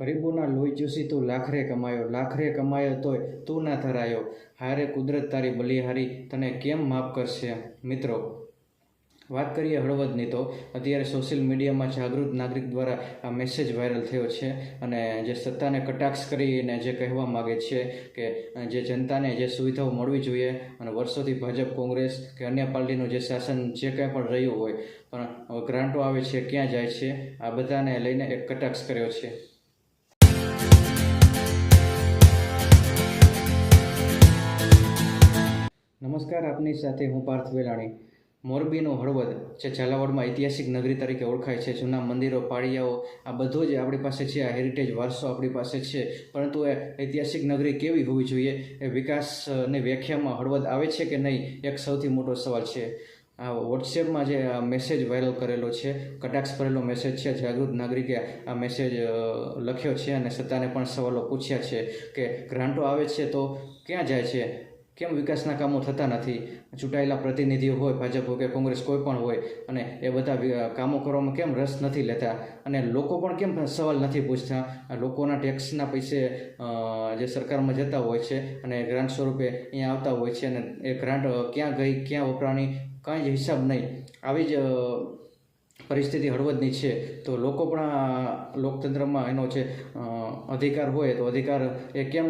ગરીબોના લોહી ચૂસી તું લાખરે કમાયો લાખરે કમાયો તોય તું ના ધરાયો. હારે કુદરત તારી બલિહારી, તને કેમ માફ કરશે? મિત્રો, વાત કરીએ હળવદની તો. અત્યારે સોશિયલ મીડિયામાં જાગૃત નાગરિક દ્વારા આ મેસેજ વાયરલ થયો છે અને જે સત્તાને કટાક્ષ કરીને જે કહેવા માગે છે કે જે જનતાને જે સુવિધાઓ મળવી જોઈએ અને વર્ષોથી ભાજપ, કોંગ્રેસ કે અન્ય પાર્ટીનું જે શાસન જે કંઈ પણ રહ્યું હોય, પણ ગ્રાન્ટો આવે છે, ક્યાં જાય છે, આ બધાને લઈને એક કટાક્ષ કર્યો છે. નમસ્કાર, આપની સાથે હું પાર્થ વેલાણી. મોરબીનો હળવદ, જે ઝાલાવાડમાં ઐતિહાસિક નગરી તરીકે ઓળખાય છે. જૂના મંદિરો, પાળિયાઓ, આ બધું જ આપણી પાસે છે. આ હેરિટેજ વારસો આપણી પાસે છે. પરંતુ એ ઐતિહાસિક નગરી કેવી હોવી જોઈએ? એ વિકાસની વ્યાખ્યામાં હળવદ આવે છે કે નહીં? એક સૌથી મોટો સવાલ છે. આ વોટ્સએપમાં જે આ મેસેજ વાયરલ કરેલો છે, કટાક્ષ ભરેલો મેસેજ છે, જાગૃત નાગરિકે આ મેસેજ લખ્યો છે અને સત્તાને પણ સવાલો પૂછ્યા છે કે, ગ્રાન્ટો આવે છે તો ક્યાં જાય છે? કેમ વિકાસના કામો થતા નથી? ચૂંટાયેલા પ્રતિનિધિઓ હોય, ભાજપ હોય કે કોંગ્રેસ કોઈ પણ હોય, અને એ બધા કામો કરવામાં કેમ રસ નથી લેતા? અને લોકો પણ કેમ સવાલ નથી પૂછતા? લોકોના ટેક્સના પૈસે જે સરકારમાં જતા હોય છે અને ગ્રાન્ટ સ્વરૂપે અહીંયા આવતા હોય છે અને એ ગ્રાન્ટ ક્યાં ગઈ, ક્યાં વપરાણી, કાંઈ જ હિસાબ નહીં. આવી જ પરિસ્થિતિ હળવદની છે, તો લોકો પણ લોકતંત્રમાં એનો જે અધિકાર હોય તો અધિકાર એ કેમ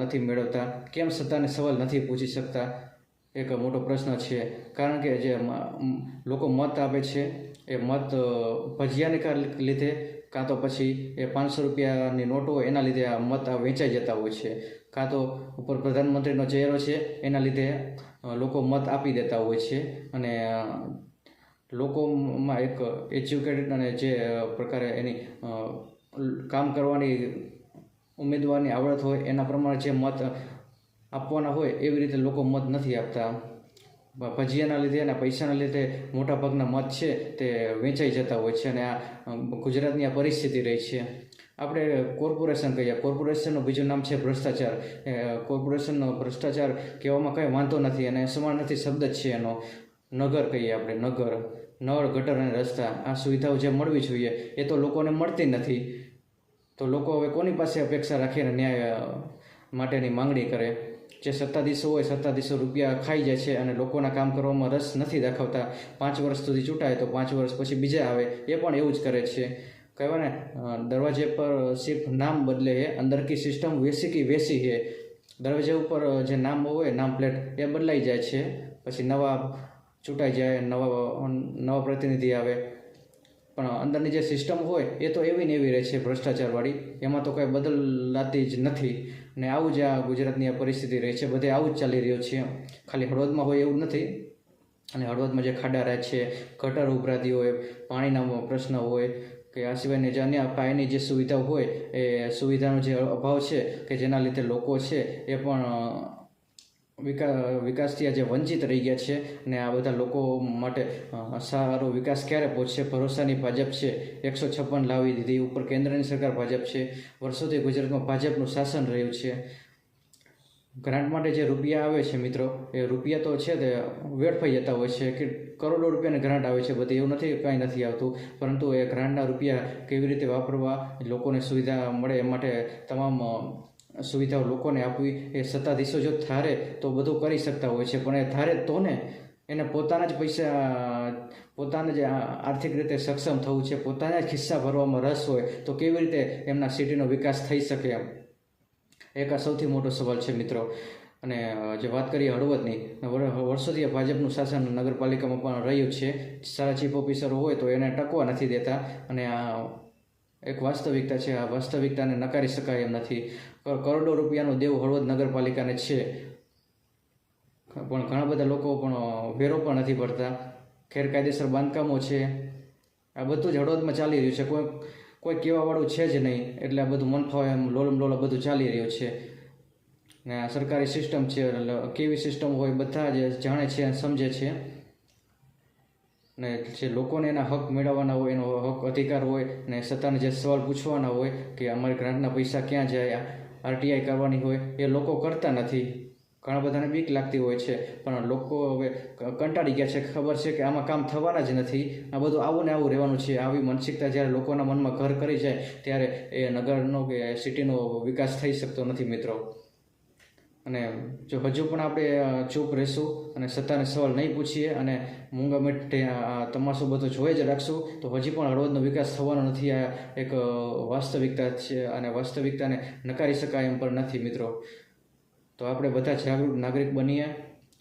નથી મેળવતા? કેમ સત્તાને સવાલ નથી પૂછી શકતા? એક મોટો પ્રશ્ન છે. કારણ કે જે લોકો મત આપે છે, એ મત ભજીયાને લીધે કાં તો પછી એ પાંચસો રૂપિયાની નોટો એના લીધે આ મત વેચાઈ જતા હોય છે. કાં તો ઉપર પ્રધાનમંત્રીનો ચહેરો છે, એના લીધે લોકો મત આપી દેતા હોય છે અને લોકોમાં એક એજ્યુકેટેડ અને જે પ્રકારે એની કામ કરવાની ઉમેદવારની આવડત હોય, એના પ્રમાણે જે મત આપવાના હોય, એવી રીતે લોકો મત નથી આપતા. ભજીયાના લીધે અને પૈસાના લીધે મોટા ભાગના મત છે તે વેચાઈ જતા હોય છે અને આ ગુજરાતની આ પરિસ્થિતિ રહી છે. આપણે કોર્પોરેશન કહીએ, કોર્પોરેશનનું બીજું નામ છે ભ્રષ્ટાચાર. કોર્પોરેશનનો ભ્રષ્ટાચાર કહેવામાં કંઈ વાંધો નથી અને સમાન નથી, શબ્દ છે એનો. નગર કહીએ આપણે, નગર. નળ, ગટર અને રસ્તા આ સુવિધાઓ જે મળવી જોઈએ એ તો લોકોને મળતી નથી. તો લોકો હવે કોની પાસે અપેક્ષા રાખીને ન્યાય માટેની માંગણી કરે? જે સત્તાધીશો હોય સત્તાધીશો રૂપિયા ખાઈ જાય છે અને લોકોના કામ કરવામાં રસ નથી દાખવતા. પાંચ વર્ષ સુધી ચૂંટાય તો પાંચ વર્ષ પછી બીજા આવે, એ પણ એવું જ કરે છે. કહેવાય ને દરવાજે પર સિર્ફ નામ બદલે હે અંદર કી સિસ્ટમ વેસી કી વેસી હે. દરવાજા ઉપર જે નામ હોય, નામ પ્લેટ, એ બદલાઈ જાય છે. પછી નવા ચૂંટાઈ જાય, નવા નવા પ્રતિનિધિ આવે. પણ અંદરની જે સિસ્ટમ હોય, એ તો એવી ને એવી રહે છે ભ્રષ્ટાચારવાળી. એમાં તો કંઈ બદલાતી જ નથી. ને આવું જ આ ગુજરાતની આ પરિસ્થિતિ રહી છે. બધે આવું જ ચાલી રહ્યું છે. ખાલી હળવદમાં હોય એવું નથી. અને હળવદમાં જે ખાડા રહે છે, ગટર ઉભરાતી હોય, પાણીના પ્રશ્ન હોય, કે આ સિવાયની જે અન્ય પાયાની જે સુવિધાઓ હોય, એ સુવિધાનો જે અભાવ છે, કે જેના લીધે લોકો છે, એ પણ વિકા, વિકાસથી આજે વંચિત રહી ગયા છે અને આ બધા લોકો માટે સારો વિકાસ ક્યારે પહોંચશે? ભરોસાની ભાજપ છે. એકસો છપ્પન લાવી દીધી. ઉપર કેન્દ્રની સરકાર ભાજપ છે. વર્ષોથી ગુજરાતમાં ભાજપનું શાસન રહ્યું છે. ગ્રાન્ટ માટે જે રૂપિયા આવે છે મિત્રો, એ રૂપિયા તો છે તે વેડફાઈ જતા હોય છે કે કરોડો રૂપિયાની ગ્રાન્ટ આવે છે. બધી એવું નથી, કાંઈ નથી આવતું. પરંતુ એ ગ્રાન્ટના રૂપિયા કેવી રીતે વાપરવા, લોકોને સુવિધા મળે એ માટે તમામ સુવિધાઓ લોકોને આપવી, એ સત્તાધીશો જો ધારે તો બધું કરી શકતા હોય છે. પણ એ ધારે તો ને એને પોતાના જ પૈસા, પોતાને જ આર્થિક રીતે સક્ષમ થવું છે. પોતાના જ ખિસ્સા ભરવામાં રસ હોય તો કેવી રીતે એમના સિટીનો વિકાસ થઈ શકે એમ? એક આ સૌથી મોટો સવાલ છે મિત્રો. અને જે વાત કરીએ હળવદની વર્ષોથી ભાજપનું શાસન નગરપાલિકામાં પણ રહ્યું છે. સારા ચીફ ઓફિસરો હોય તો એને ટકવા નથી દેતા. અને આ એક વાસ્તવિકતા છે. આ વાસ્તવિકતાને નકારી શકાય એમ નથી. કરોડો રૂપિયાનો દેવ હળવદ નગરપાલિકાને છે. પણ ઘણા બધા લોકો પણ વેરો પણ નથી ભરતા. ગેરકાયદેસર બાંધકામો છે. આ બધું જ હળવદમાં ચાલી રહ્યું છે. કોઈ કોઈ કહેવાવાળું છે જ નહીં. એટલે આ બધું મન ફાવે એમ, લોલમ લોલ બધું ચાલી રહ્યું છે. ને આ સરકારી સિસ્ટમ છે. કેવી સિસ્ટમ હોય બધા જ જાણે છે અને સમજે છે. ને જે લોકોને એના હક મેળવવાના હોય, એનો હક અધિકાર હોય ને સત્તાને જે સવાલ પૂછવાના હોય કે અમારી ગ્રાન્ટના પૈસા ક્યાં જાય આરટીઆઈ કરવાની હોય, એ લોકો કરતા નથી. ઘણા બધાને બીક લાગતી હોય છે, પણ લોકો હવે કંટાળી ગયા છે. ખબર છે કે આમાં કામ થવાના જ નથી. આ બધું આવું ને આવું રહેવાનું છે. આવી માનસિકતા જ્યારે લોકોના મનમાં ઘર કરી જાય, ત્યારે એ નગરનો કે સિટીનો વિકાસ થઈ શકતો નથી મિત્રો. અને જો હજુ પણ આપણે ચૂપ રહેશું અને સત્તાને સવાલ નહીં પૂછીએ અને મૂંગા મીઠે તમાશો બધો જોઈ જ રાખશું, તો હજી પણ હળવદનો વિકાસ થવાનો નથી આ એક વાસ્તવિકતા છે અને વાસ્તવિકતાને નકારી શકાય એમ પણ નથી મિત્રો. તો આપણે બધા જાગૃત નાગરિક બનીએ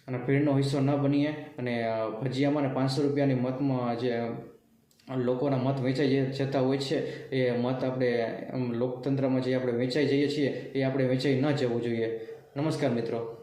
અને ભીડનો હિસ્સો ન બનીએ અને ભજીયામાં ને પાંચસો રૂપિયાની મતમાં જે લોકોના મત વેચાઈ જતા હોય છે, એ મત આપણે લોકતંત્રમાં જે આપણે વેચાઈ જઈએ છીએ, એ આપણે વેચાઈ ન જવું જોઈએ. નમસ્કાર મિત્રો.